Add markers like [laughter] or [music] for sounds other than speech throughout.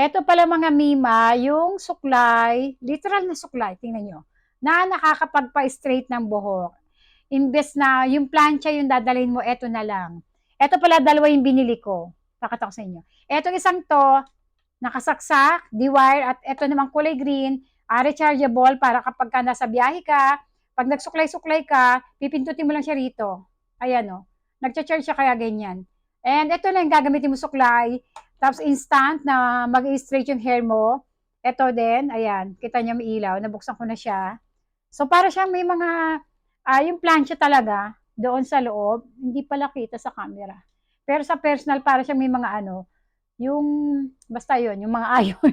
Eto pala mga mima, yung suklay, literal na suklay, tingnan nyo, na nakakapagpa-straight ng buhok. Imbes na yung plancha yung dadalhin mo, eto na lang. Eto pala dalawa yung binili ko. Pakita ko sa inyo. Etong isang to, nakasaksak, D-wire, at eto naman kulay green, ah, rechargeable para kapag ka nasa biyahe ka, pag nagsuklay-suklay ka, pipindutin mo lang siya rito. Ayan o. Nagcha-charge siya kaya ganyan. And ito lang gagamitin mo suklay. Tapos instant na mag-straight yung hair mo. Ito din, ayan, kita niyo may ilaw, nabuksan ko na siya. So para siyang may mga, ah, yung plancha talaga, doon sa loob, hindi pala kita sa camera. Pero sa personal, para siyang may mga ano, yung, basta yon yung mga [laughs] ayon.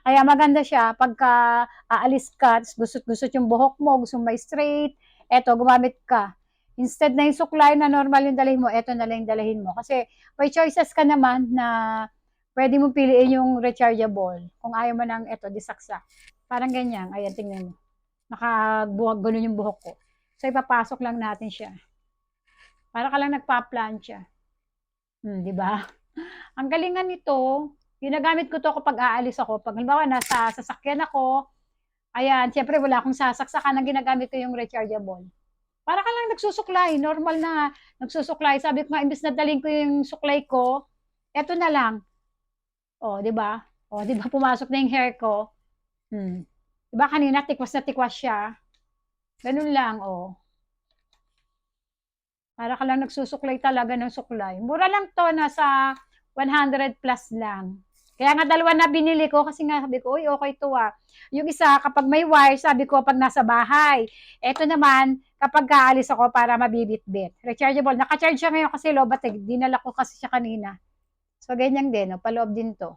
Kaya maganda siya, pagka aalis ka, gusot-gusot yung buhok mo, gusto mo may straight, eto, gumamit ka. Instead na yung suklay na normal yung dalhin mo, eto na lang yung dalhin mo. Kasi may choices ka naman na pwede mo piliin yung rechargeable. Kung ayaw mo ng eto, disaksak. Parang ganyan. Ayan, tingnan mo. Nakabuhag, ganun yung buhok ko. So, ipapasok lang natin siya. Para ka lang nagpa-plancha. Hmm, di ba? [laughs] Ang galingan nito, ginagamit ko to kapag aalis ako. Pag halimbawa, nasa sasakyan ako, ayan, syempre wala akong sasaksakan, ang ginagamit ko yung rechargeable. Para ka lang nagsusuklay, normal na nagsusuklay. Sabi ko nga, imbis na daling ko yung suklay ko, eto na lang. O, di ba? O, di ba pumasok na yung hair ko? Hmm. Di ba kanina tikwas na tikwas siya? Ganun lang, o. Para ka lang nagsusuklay talaga ng suklay. Mura lang to, nasa 100 plus lang. Kaya nga dalawa na binili ko kasi nga sabi ko, uy, okay to ah. Yung isa, kapag may wire, sabi ko, pag nasa bahay. Ito naman, kapag kaalis ako para mabibit-bit. Rechargeable. Naka-charge siya ngayon kasi low battery. Dinala ko kasi siya kanina. So, ganyan din. No? Paloob din to.